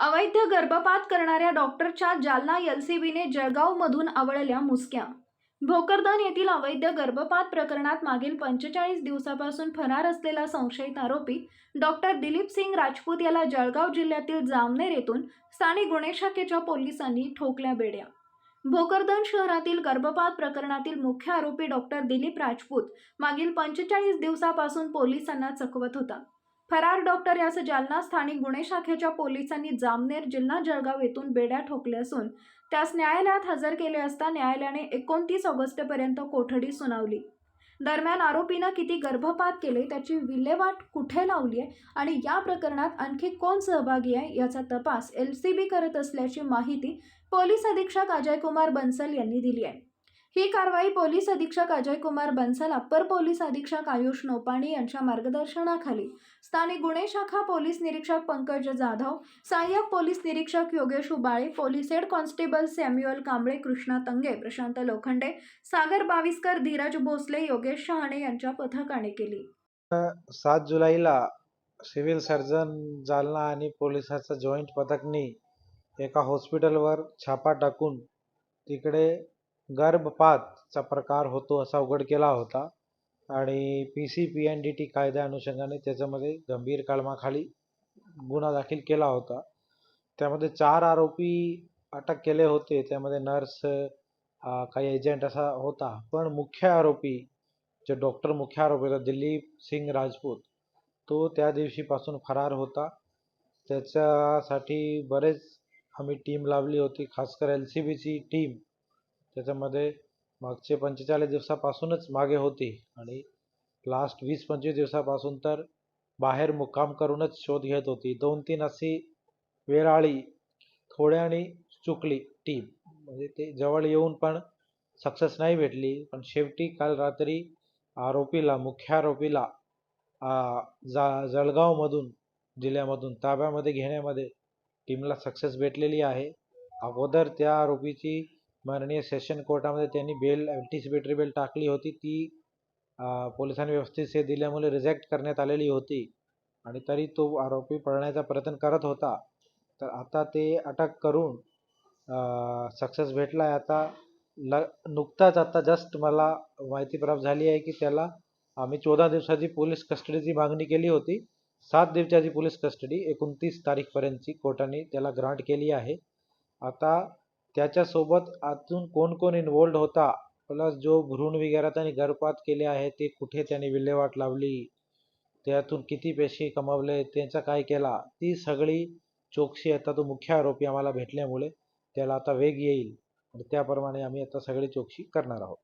अवैध गर्भपात करणाऱ्या डॉक्टरच्या जालना एलसीबीने जळगावमधून आवळल्या मुसक्या. भोकरदन येथील अवैध गर्भपात प्रकरणात मागील पंचेचाळीस दिवसापासून फरार असलेला संशयित आरोपी डॉक्टर दिलीप सिंग राजपूत याला जळगाव जिल्ह्यातील जामनेर येथून स्थानिक गुन्हे शाखेच्या पोलिसांनी ठोकल्या बेड्या. भोकरदन शहरातील गर्भपात प्रकरणातील मुख्य आरोपी डॉक्टर दिलीप राजपूत मागील पंचेचाळीस दिवसापासून पोलिसांना चकवत होता. फरार डॉक्टर यास जालना स्थानिक गुन्हे शाखेच्या पोलिसांनी जामनेर जिल्हा जळगाव येथून बेड्या ठोकल्या असून त्यास न्यायालयात हजर केले असता न्यायालयाने एकोणतीस ऑगस्टपर्यंत कोठडी सुनावली. दरम्यान आरोपीनं किती गर्भपात केले त्याची विल्हेवाट कुठे लावली आहे आणि या प्रकरणात आणखी कोण सहभागी आहे याचा तपास एल सी बी करत असल्याची माहिती पोलीस अधीक्षक अजयकुमार बन्सल यांनी दिली आहे. ही कारवाई पोलीस अधीक्षक अजय कुमार बन्सल अप्पर पोलीस अधीक्षक आयुष नोपाणी यांच्या मार्गदर्शनाखाली. स्थानिक गुन्हे शाखा पोलीस निरीक्षक पंकज जाधव सहाय्यक पोलीस निरीक्षक Yogesh Ubale police head constable Samuel Kamble Krishna Tange Prashant Lokhande Sagar Baviskar Dhiraj Bhosale Yogesh Shahane यांच्या पथकाने केली. सात जुलैला सिव्हिल सर्जन जालना आणि पोलिसाचं जॉईंट पथकनी एका हॉस्पिटलवर छापा टाकून तिकडे गर्भपातचा प्रकार होतो असा उघड केला होता. आणि P C P N D T कायद्या अनुषंगाने त्याच्यामध्ये गंभीर कलमाखाली गुन्हा दाखल केला होता. त्यामध्ये चार आरोपी अटक केले होते. त्यामध्ये नर्स काही एजंट असा होता. पण मुख्य आरोपी जे डॉक्टर मुख्य आरोपी होता दिलीप सिंग राजपूत तो त्या दिवशीपासून फरार होता. त्याच्यासाठी बरेच आम्ही टीम लावली होती खासकर एल सी बीची टीम. त्याच्यामध्ये मागचे पंचेचाळीस दिवसापासूनच मागे होती आणि लास्ट वीस पंचवीस दिवसापासून तर बाहेर मुक्काम करूनच शोध घेत होती. दोन तीन अशी वेळाळी थोड्याने चुकली टीम म्हणजे ते जवळ येऊन पण सक्सेस नाही भेटली. पण शेवटी काल रात्री आरोपीला मुख्य आरोपीला जा जळगावमधून जिल्ह्यामधून ताब्यामध्ये घेण्यामध्ये टीमला सक्सेस भेटलेली आहे. अगोदर त्या आरोपीची माननीय सेशन कोर्टामध्ये त्यांनी बेल अँटिसिपेटरी बेल टाकली होती. ती पोलिसांनी व्यवस्थित से दिल्यामुळे रिजेक्ट करण्यात आलेली होती. आणि तरी तो आरोपी पळण्याचा प्रयत्न करत होता. तर आता ते अटक करून सक्सेस भेटला आहे आता ल नुकताच आता जस्ट मला माहिती प्राप्त झाली आहे की त्याला आम्ही चौदा दिवसाची पोलीस कस्टडीची मागणी केली होती. सात दिवसाची पोलीस कस्टडी एकोणतीस तारीखपर्यंतची कोर्टाने त्याला ग्रांट केली आहे. आता त्याच्यासोबत अजून कोण कोण इन्वॉल्ड होता? प्लस जो भ्रूण वगैरे त्यांनी गर्भपात केले आहे ते कुठे त्याने विल्हेवाट लावली? त्यातून किती पैसे कमावले? त्यांचा काय केला? ती सगळी चौकशी आता तो मुख्य आरोपी आम्हाला भेटल्यामुळे त्याला आता वेग येईल. आणि त्याप्रमाणे आम्ही आता सगळी चौकशी करणार आहोत.